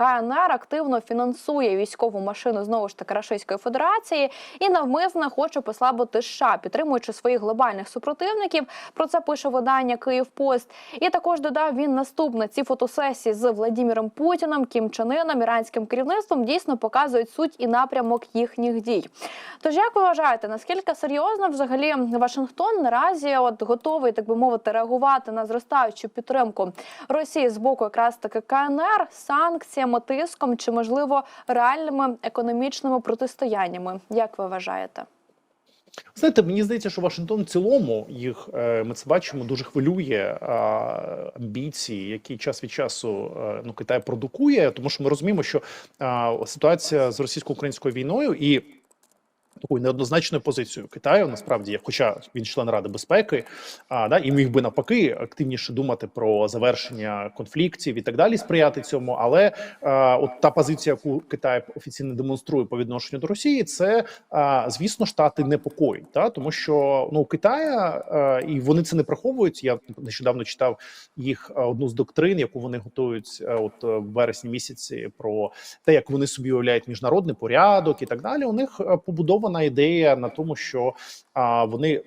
КНР активно фінансує військову машину знову ж таки Рашистської Федерації і навмисно хоче послабити США, підтримуючи своїх глобальних супротивників. Про це пише видання Київ Пост. І також додав він наступне: ці фотосесії з Владіміром Путіним, Кім Чен Іном, іранським керівництвом дійсно показують суть і напрямок їхніх дій. Тож, як ви вважаєте, наскільки серйозно взагалі Вашингтон наразі от готовий, так би мовити, реагувати на зростаючу підтримку Росії з боку якраз таки КНР санкціями, тиском чи можливо реальними економічними протистояннями? Як ви вважаєте? Знаєте, мені здається, що Вашингтон в цілому їх е, ми це бачимо дуже хвилює амбіції, які час від часу е, ну Китай продукує, тому що ми розуміємо, що ситуація з російсько-українською війною і такою неоднозначною позицією Китаю насправді, хоча він член Ради безпеки, а да і міг би навпаки активніше думати про завершення конфліктів і так далі, сприяти цьому. Але а, от та позиція, яку Китай офіційно демонструє по відношенню до Росії, це а, звісно штати непокоїть, та тому що ну Китая а, і вони це не приховують. Я нещодавно читав їх одну з доктрин, яку вони готують от е, в вересні місяці, про те, як вони собі уявляють міжнародний порядок і так далі. У них а, побудована ідея на тому, що а, вони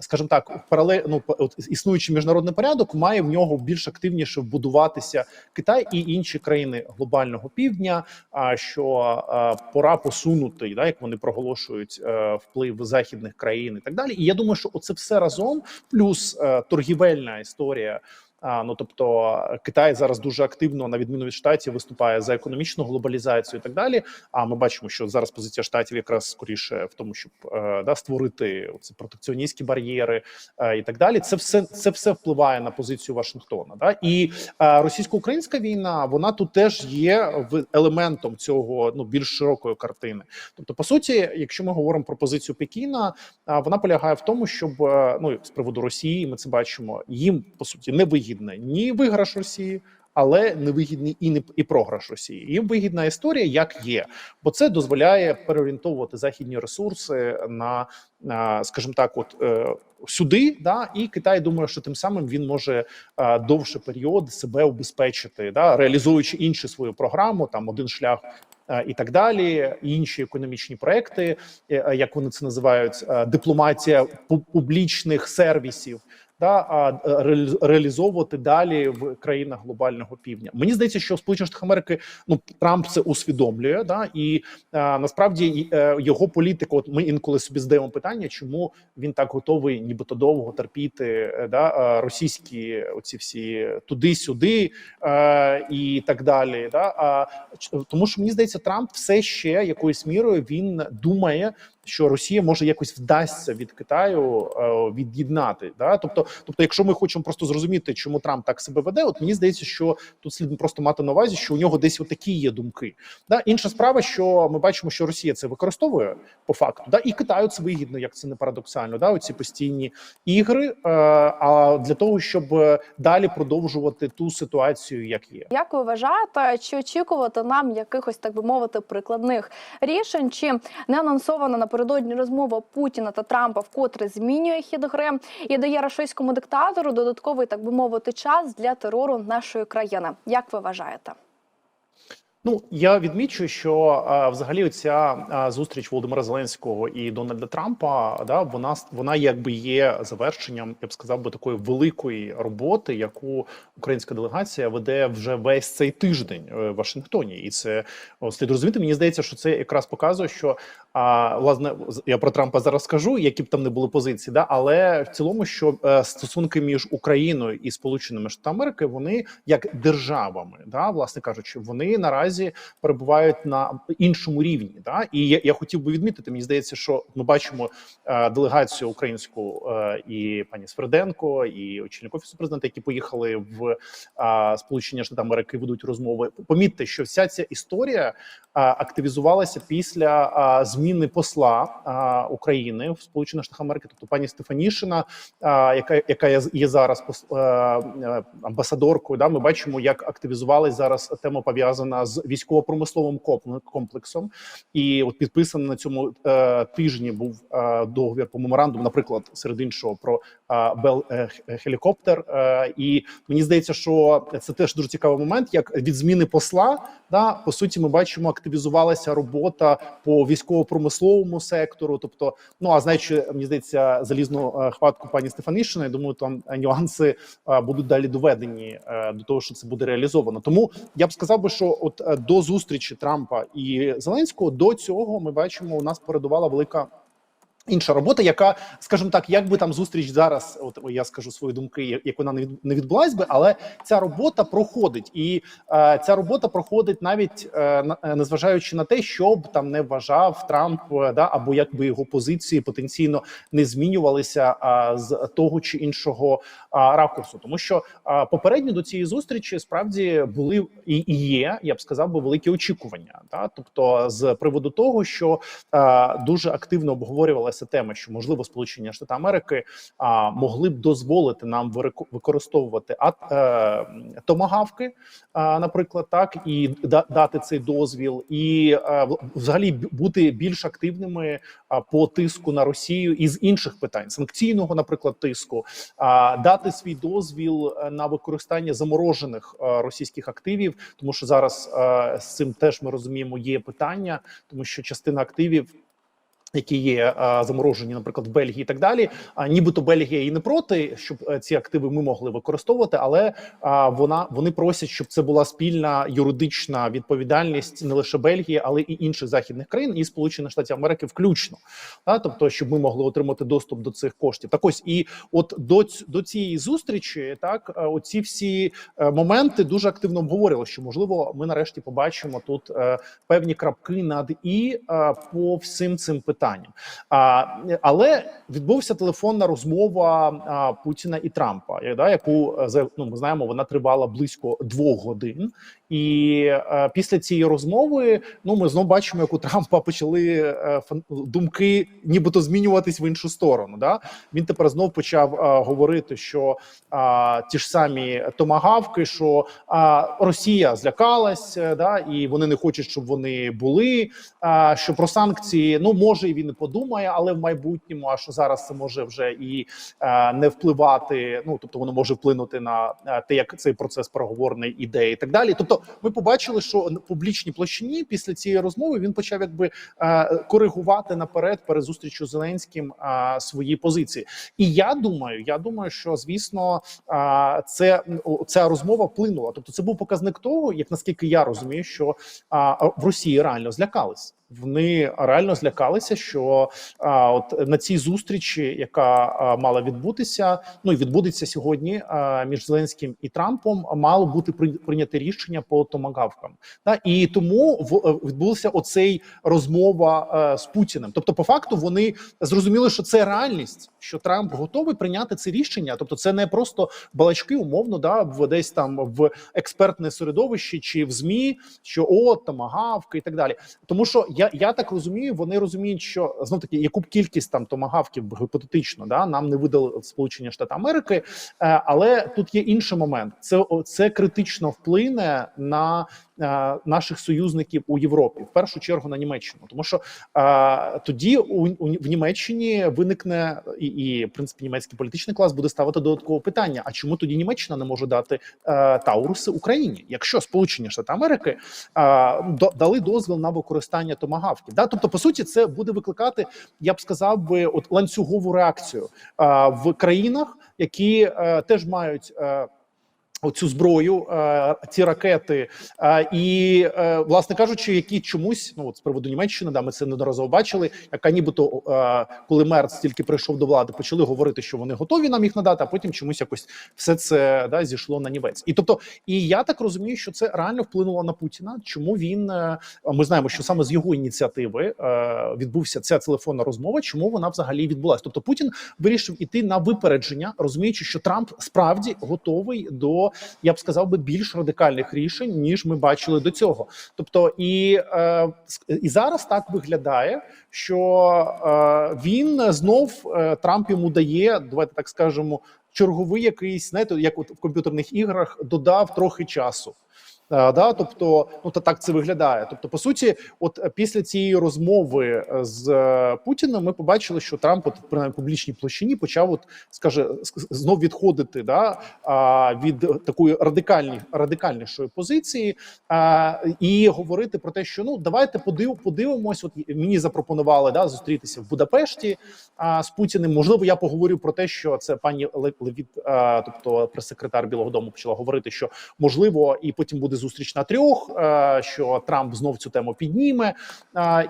скажімо так, паралель, ну, от існуючий міжнародний порядок має в нього більш активніше вбудуватися Китай і інші країни глобального півдня. А що а, пора посунути, да, як вони проголошують е, вплив західних країн і так далі. І я думаю, що оце все разом, плюс е, торгівельна історія. А, ну тобто Китай зараз дуже активно, на відміну від штатів, виступає за економічну глобалізацію і так далі. А ми бачимо, що зараз позиція штатів якраз скоріше в тому, щоб е, да створити ці протекціоністські бар'єри е, і так далі. Це все це все впливає на позицію Вашингтона. Да і е, російсько-українська війна вона тут теж є елементом цього ну більш широкої картини. Тобто, по суті, якщо ми говоримо про позицію Пекіна, вона полягає в тому, щоб е, ну з приводу Росії, ми це бачимо, їм по суті не вигідна ні виграш Росії. Але не вигідний і не і програш Росії. Їм вигідна історія, як є, бо це дозволяє переорієнтовувати західні ресурси на, на скажімо так, от е, сюди. Да, і Китай думає, що тим самим він може е, довший період себе убезпечити, да, реалізуючи іншу свою програму, там один шлях. І так далі, інші економічні проекти, е, як вони це називають, дипломатія публічних сервісів, да а е, реалізовувати далі в країнах глобального півдня. Мені здається, що в Сполучених Штатах Америки ну Трамп це усвідомлює, да і е, насправді е, його політика. От ми інколи собі задаємо питання, чому він так готовий, нібито довго терпіти да російські оці всі туди-сюди і так далі. Да а тому, що мені здається, Трамп все ще якоюсь мірою він думає. Що Росія може якось вдасться від Китаю е, від'єднати, да, тобто, тобто, якщо ми хочемо просто зрозуміти, чому Трамп так себе веде, от мені здається, що тут слід просто мати на увазі, що у нього десь такі є думки. Да, інша справа, що ми бачимо, що Росія це використовує по факту, да, і Китаю це вигідно, як це не парадоксально. Да, оці постійні ігри. Е, а для того, щоб далі продовжувати ту ситуацію, як є. Як ви вважаєте, чи очікувати нам якихось, так би мовити, прикладних рішень? Чи не анонсована напередодні розмова Путіна та Трампа, вкотре змінює хід гри і дає рашистському диктатору додатковий, так би мовити, час для терору нашої країни? Як ви вважаєте? Ну я відмічу, що а, взагалі ця зустріч Володимира Зеленського і Дональда Трампа, да вона вона якби є завершенням, я б сказав би такої великої роботи, яку українська делегація веде вже весь цей тиждень е, в Вашингтоні, і це слід розуміти. Мені здається, що це якраз показує, що а власне я про Трампа зараз скажу, які б там не були позиції, да але в цілому, що е, стосунки між Україною і Сполученими Штатами Америки вони як державами, да, власне кажучи, вони наразі перебувають на іншому рівні. Да, і я, я хотів би відмітити. Мені здається, що ми бачимо е, делегацію українську е, і пані Сверденко, і очільник офісу президента, які поїхали в е, Сполучені Штати Америки, ведуть розмови. Помітьте, що вся ця історія е, активізувалася після е, зміни посла е, України в Сполучених Штатах Америки, тобто пані Стефанішина, е, яка яка є, зараз е, е, амбасадоркою. Да, ми бачимо, як активізувалась зараз тема пов'язана з військово-промисловим компле- комплексом. І от підписаний на цьому е, тижні був е, договір по меморандуму, наприклад, серед іншого про е, Бел е, х- Е, і мені здається, що це теж дуже цікавий момент, як від зміни посла, да по суті, ми бачимо, активізувалася робота по військово-промисловому сектору. Тобто, ну а знаючи, мені здається, залізну е, хватку пані Стефанішини, я думаю, там е, нюанси е, будуть далі доведені до того, що це буде реалізовано. Тому я б сказав би, що от до зустрічі Трампа і Зеленського до цього ми бачимо, у нас передувала велика. Інша робота, яка, скажімо так, як би там зустріч зараз, от я скажу свої думки, як- вона не від не відбулась би, але ця робота проходить, і е, ця робота проходить навіть е, е, незважаючи на те, що б там не вважав Трамп, е, да або як би його позиції потенційно не змінювалися а, з того чи іншого а, ракурсу, тому що а, попередньо до цієї зустрічі справді були і, і є, я б сказав би, великі очікування. Та тобто, з приводу того, що а, дуже активно обговорювалася тема, що можливо Сполучені Штати Америки а, могли б дозволити нам використовувати ат, е, томагавки, а, наприклад, так і да, дати цей дозвіл, і е, в- взагалі бути більш активними а, по тиску на Росію із інших питань санкційного, наприклад, тиску, а, дати свій дозвіл е, на використання заморожених е, російських активів, тому що зараз е, з цим теж ми розуміємо є питання, тому що частина активів. Які є а, заморожені, наприклад, в Бельгії і так далі. А нібито Бельгія і не проти, щоб е, ці активи ми могли використовувати, але а, вона вони просять, щоб це була спільна юридична відповідальність не лише Бельгії, але і інших західних країн, і Сполучених Штатів Америки, включно. Та, тобто, щоб ми могли отримати доступ до цих коштів. Так ось і от до, до цієї зустрічі, так е, оці всі е, моменти дуже активно обговорювали, що можливо ми нарешті побачимо тут е, певні крапки над і е, по всім цим питанням. А, але відбувся телефонна розмова а, Путіна і Трампа, я- да, яку е, ну, ми знаємо, вона тривала близько двох годин. І е, після цієї розмови, ну ми знову бачимо, як у Трампа почали е, фан- думки, нібито змінюватись в іншу сторону. Да? Він тепер знов почав говорити, що ті ж самі томагавки, що Росія злякалась, да, і вони не хочуть, щоб вони були. що про санкції, ну може і він і подумає, але в майбутньому, а що зараз це може вже і е, не впливати. Ну тобто воно може вплинути на е, те, як цей процес переговорний іде, і так далі. Тобто, ми побачили, що на публічній площині після цієї розмови він почав якби е, коригувати наперед перед зустрічю з Зеленським свої позиції. І я думаю, я думаю, що звісно це ця розмова вплинула. Тобто, це був показник того, як наскільки я розумію, що в Росії реально злякались. Вони реально злякалися, що а, от на цій зустрічі, яка а, мала відбутися, ну і відбудеться сьогодні а, між Зеленським і Трампом, мало бути при- прийняте рішення по томагавкам. Та і тому в відбулася відбувся оцей розмова а, з Путіним. Тобто, по факту, вони зрозуміли, що це реальність, що Трамп готовий прийняти це рішення. Тобто, це не просто балачки, умовно, да в десь там в експертне середовище чи в змі, що о, томагавки і так далі. Тому що я, я так розумію, вони розуміють, що знов таки яку б кількість там томагавків гіпотетично да нам не видали Сполучені Штати Америки, е, але тут є інший момент. Це це критично вплине на е, наших союзників у Європі, в першу чергу на Німеччину, тому що е, тоді у, у в Німеччині виникне і, і в принципі німецький політичний клас буде ставити додаткове питання: а чому тоді Німеччина не може дати е, Тауруси Україні, якщо Сполучені Штати Америки е, дали дозвіл на використання томагавків? Да, тобто, по суті, це буде викликати, я б сказав би, от ланцюгову реакцію е, в країнах, які е, теж мають. Е, Оцю зброю, е, ці ракети, е, і е, власне кажучи, які чомусь ну от з приводу Німеччини, да, ми це неодноразово бачили. Яка нібито коли Мерц тільки прийшов до влади, почали говорити, що вони готові нам їх надати, а потім чомусь якось все це да зійшло на нівець. І тобто, і я так розумію, що це реально вплинуло на Путіна. Чому він ми знаємо, що саме з його ініціативи відбувся ця телефонна розмова. Чому вона взагалі відбулася? Тобто Путін вирішив іти на випередження, розуміючи, що Трамп справді готовий до я б сказав би більш радикальних рішень, ніж ми бачили до цього. Тобто, і, е, і зараз так виглядає, що е, він знов е, Трамп йому дає, давайте так скажемо, черговий якийсь, знаєте, як от в комп'ютерних іграх додав трохи часу. Е, да, тобто, ну та так це виглядає. Тобто, по суті, от е, після цієї розмови е, з Путіним ми побачили, що Трамп, от принаймні публічній площині, почав от скаже знов відходити да, від такої радикальні, радикальнішої позиції і говорити про те, що ну давайте подив, подивимось. От мені запропонували да зустрітися в Будапешті з Путіним. Можливо, я поговорю про те, що це пані Ле- Левіт, тобто прес-секретар Білого Дому, почала говорити, що можливо, і потім буде зустріч на трьох, що Трамп знов цю тему підніме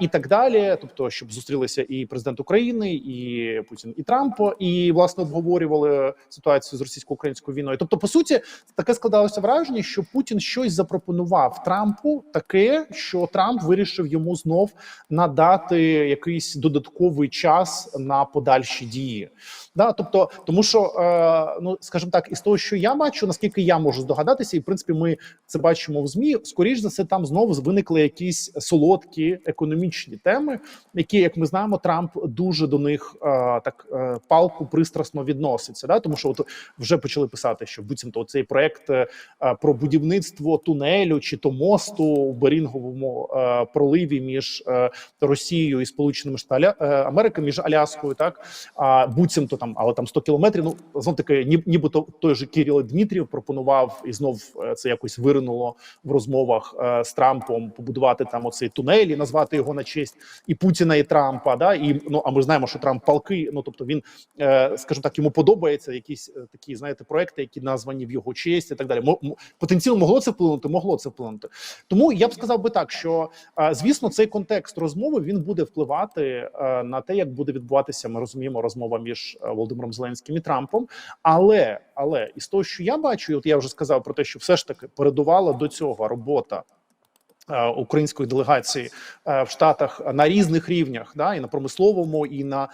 і так далі. Тобто, щоб зустрілися і президент України, і Путін, і Трамп, і власне обговорювали ситуацію з російсько-українською війною. Тобто, по суті, таке складалося враження, що Путін щось запропонував Трампу, таке, що Трамп вирішив йому знов надати якийсь додатковий час на подальші дії. Да, тобто, тому що е, ну скажімо так, із того, що я бачу, наскільки я можу здогадатися, і в принципі, ми це бачимо в змі. Скоріш за все, там знову виникли якісь солодкі економічні теми, які, як ми знаємо, Трамп дуже до них е, так е, палку пристрасно відноситься. Да, тому що от вже почали писати, що буцімто цей проект е, про будівництво тунелю чи то мосту в Берінговому проливі між Росією і Сполученими Штатами Америки, між Аляскою, так а буцімто там, але там 100 кілометрів. Ну знов таки, ні, нібито той же Кіріло Дмитрів пропонував і знов це якось виринуло в розмовах е, з Трампом побудувати там оцей тунель і назвати його на честь і Путіна, і Трампа. Да, і ну а ми знаємо, що Трамп палки. Ну тобто він, е, скажімо так, йому подобається якісь е, такі, знаєте, проекти, які названі в його честь, і так далі. Потенційно могло це вплинути, могло це вплинути. Тому я б сказав би так, що звісно, цей контекст розмови він буде впливати на те, як буде відбуватися. Ми розуміємо розмова між Володимиром Зеленським і Трампом. Але але із того, що я бачу, от я вже сказав про те, що все ж таки передувала до цього робота. е, Української делегації е, в Штатах на різних рівнях, да і на промисловому, і на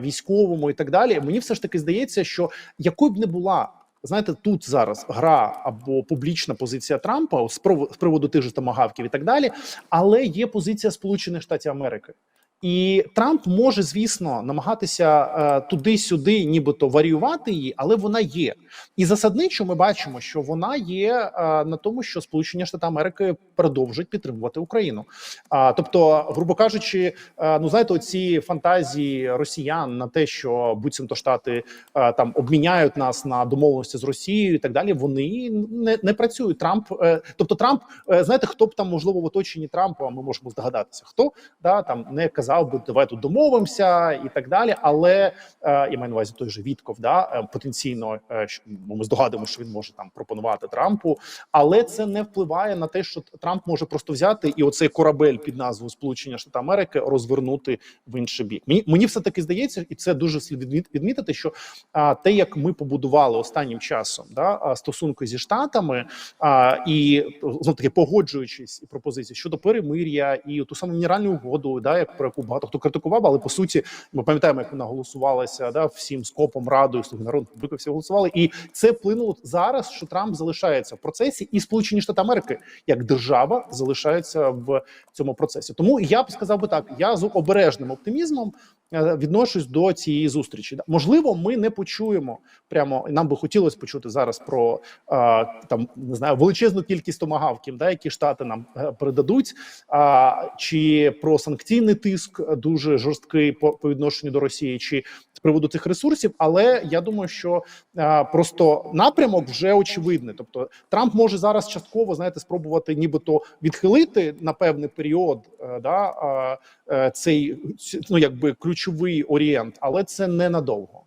військовому, і так далі. Мені все ж таки здається, що якою б не була знаєте, тут зараз гра або публічна позиція Трампа з приводу тих же тамагавків і так далі, але є позиція Сполучених Штатів Америки. І Трамп може, звісно, намагатися е, туди-сюди, нібито варіювати її, але вона є. І засадничо ми бачимо, що вона є е, на тому, що Сполучені Штати Америки продовжують підтримувати Україну. А тобто, грубо кажучи, е, ну знаєте, оці фантазії росіян на те, що буцімто штати е, там обміняють нас на домовленості з Росією і так далі. Вони не, не працюють. Трамп, е, тобто Трамп, е, знаєте, хто б там можливо в оточенні Трампа, ми можемо здогадатися, хто да там не казав би, давай тут домовимося і так далі. Але е, я маю на увазі той же Вітков, да е, потенційно е, ми здогадуємося, що він може там пропонувати Трампу, але це не впливає на те, що Трамп може просто взяти і оцей корабель під назвою Сполучення Штати Америки розвернути в інший бік. Мені мені все таки здається, і це дуже слід відмітити, що а, те, як ми побудували останнім часом, да стосунки зі штатами, а, і знов таки погоджуючись і пропозиції щодо перемир'я і ту саму мінеральну угоду, да, як про яку багато хто критикував, але по суті, ми пам'ятаємо, як вона голосувалася да всім скопом радою слуги народу всі голосували, і це вплинуло зараз, що Трамп залишається в процесі, і Сполучені Штати Америки як держава залишаються в цьому процесі. Тому я б сказав би так: я з обережним оптимізмом е, відношусь до цієї зустрічі. Можливо, ми не почуємо прямо. Нам би хотілося почути зараз про а, там не знаю величезну кількість томагавків, да, які штати нам е, передадуть, а, чи про санкційний тиск е, дуже жорсткий по, по відношенню до Росії, чи з приводу цих ресурсів. Але я думаю, що а, просто напрямок вже очевидний. Тобто Трамп може зараз частково знаєте спробувати, нібито відхилити на певний період а, да, а, е, цей ну якби ключовий орієнт, але це не надовго.